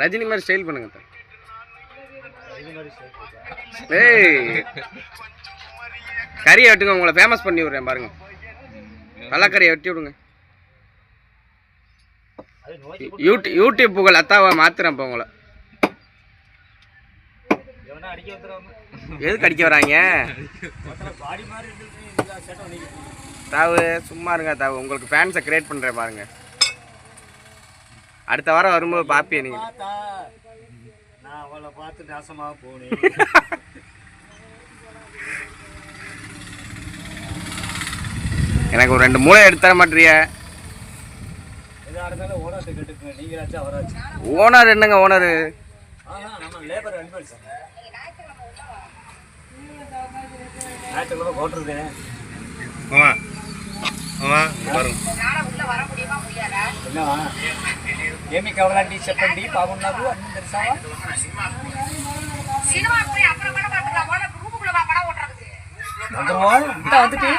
ரஜினி மாதிரி ஸ்டைல் பண்ணுங்க சேர்த்து ஏய். கறியை வெட்டுங்க உங்களை ஃபேமஸ் பண்ணி விட்றேன் பாருங்க. கறியை வெட்டி விடுங்க. அது நோக்கி யூடி யூடியூப் புகழ் அத்தாவை மாத்துறேன் இப்போ உங்களை. எதுக்கு அடிக்க வராங்க? தாவு சும்மா இருங்க தாவு. உங்களுக்கு ஃபேன்ஸை கிரியேட் பண்ணுறேன் பாருங்க. அடுத்த வாரம் வரும்போது நீங்கள் பார்த்தா நான் அவளை பார்த்து நாசமாக போனேன். எனக்கு ஒரு ரெண்டு மூளை எடுத்து தர அவராச்சு? ஓனர் என்னங்க ஓனர் ஆமா. ஆமா பாருங்க. என்னவா? ఏమి కావాలండి చెప్పండి బాగున్నారు అన్ని తెలుసావా சினிமா போய் அப்புறம் படம் பார்த்துக்கலாம் முதல்ல ரூமுக்குள்ள வா படம் ஓட்டுறதுக்கு வந்துருவோம் இந்த வந்துட்டு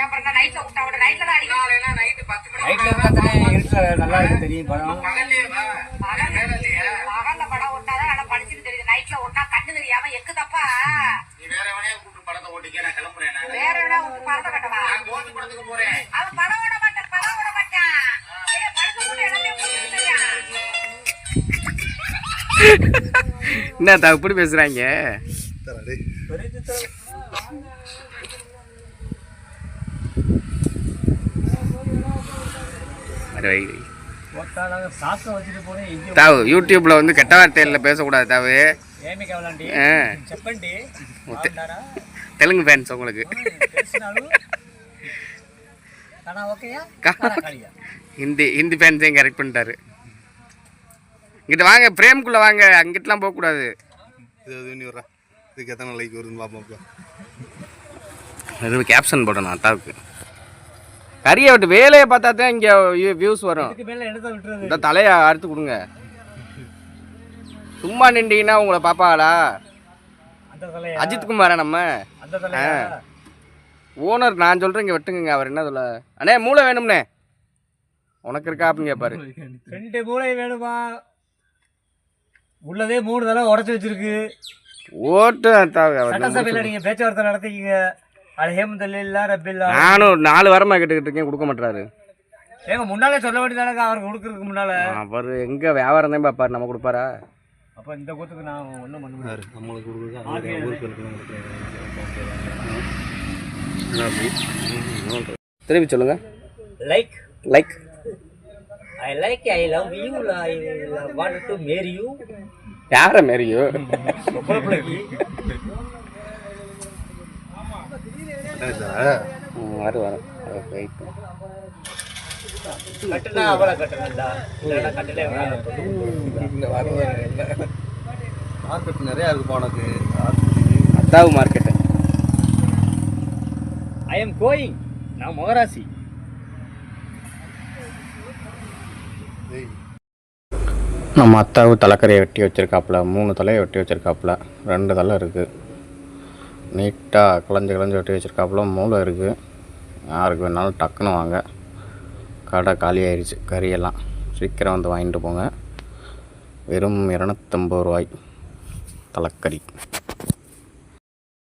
ஏன் பாருங்க நைட்ல விட்டா விட நைட்ல தான் அடிக்கலாம் நைட்டு பத்து மணி நைட்ல இருந்தா தானே இருட்டுல நல்லா இருக்கு தெரியும் படம் பகல்ல படம் ஓட்டாதான் நல்லா படிச்சுட்டு தெரியுது நைட்ல ஓட்டா கண்ணு தெரியாம எக்கு தப்பா வேற என்ன உங்க படத்தை கட்டவா அவன் படம் ஓட மாட்டான் படம் என்ன தப்பு எப்படி தாவு யூடியூப்பில் வந்து கெட்ட வார்த்தையில் பேசக்கூடாது தாவு தெலுங்கு ஃபேன்ஸ் உங்களுக்கு. ஹிந்தி ஹிந்தி ஃபேன்ஸையும் கரெக்ட் பண்ணிட்டாரு? இங்கிட்ட வாங்க பிரேம்குள்ளே வாங்க. அங்கிட்டலாம் போகக்கூடாது. இது இதுக்கு எத்தனை லைக் வருதுன்னு பார்ப்போம் இது கேப்ஷன் போடணும் அத்தாவுக்கு கறியை விட்டு வேலையை பார்த்தா தான் இங்கே வியூஸ் வரும். இந்த தலையை அறுத்து கொடுங்க. சும்மா நின்றீங்கன்னா உங்களை பாப்பாளா அந்த தலையா? அஜித் குமாரா நம்ம? அந்த தலையா? ஓனர் நான் சொல்கிறேன் இங்கே வெட்டுங்க அவர் என்ன சொல்ல? அண்ணே மூளை வேணும்னே. உனக்கு இருக்கா அப்படின்னு கேட்பாரு ரெண்டு மூளை வேணுமா? உள்ளதே மூணு தடவை உடச்சி வச்சிருக்கு. ஓட்டு அவர் சட்டசபையில் நீங்க பேச்சுவார்த்தை நடத்திக்கிங்க. அலஹேம் இல்ல ரப்பில்லா நானும் நாலு வாரமாக கேட்டுக்கிட்டு இருக்கேன் கொடுக்க மாட்டாரு ஏங்க முன்னாலே சொல்ல வேண்டியதானங்க அவருக்கு கொடுக்கறதுக்கு முன்னால? அவர் எங்கே வியாபாரம் தான் பார்ப்பாரு நம்ம கொடுப்பாரா? அப்ப இந்த கூத்துக்கு நான் ஒன்றும் பண்ண முடியாது. நம்மளுக்கு கொடுக்குறது? ஆர்மி அவருக்கு ஊருக்கு திருப்பி சொல்லுங்க. Like like I like I love you I want to marry you யாரை மாரியோ வரும் வரும் வெயிட் கட்டுனா அவளை கட்டணும்டா. இல்லைன்னா கட்டலே மார்க்கெட் நிறையா இருக்குப்பா உனக்கு அத்தாவு மார்க்கெட்டு ஐ எம் கோயிங் நான் மகராசி. டேய் நம்ம அத்தாவு தலைக்கறியை வெட்டி வச்சிருக்காப்புல மூணு தலையை வெட்டி வச்சிருக்காப்புல ரெண்டு தலை இருக்குது நீட்டாக களைஞ்சு களைஞ்சு வெட்டி வச்சிருக்காப்புல மூளை இருக்குது யாருக்கு வேணாலும் டக்குன்னு வாங்க. கடை காலி கறியெல்லாம். சீக்கிரம் வந்து வாங்கிட்டு போங்க. வெறும் இரநூத்தம்பது ரூபாய் தலைக்கறி.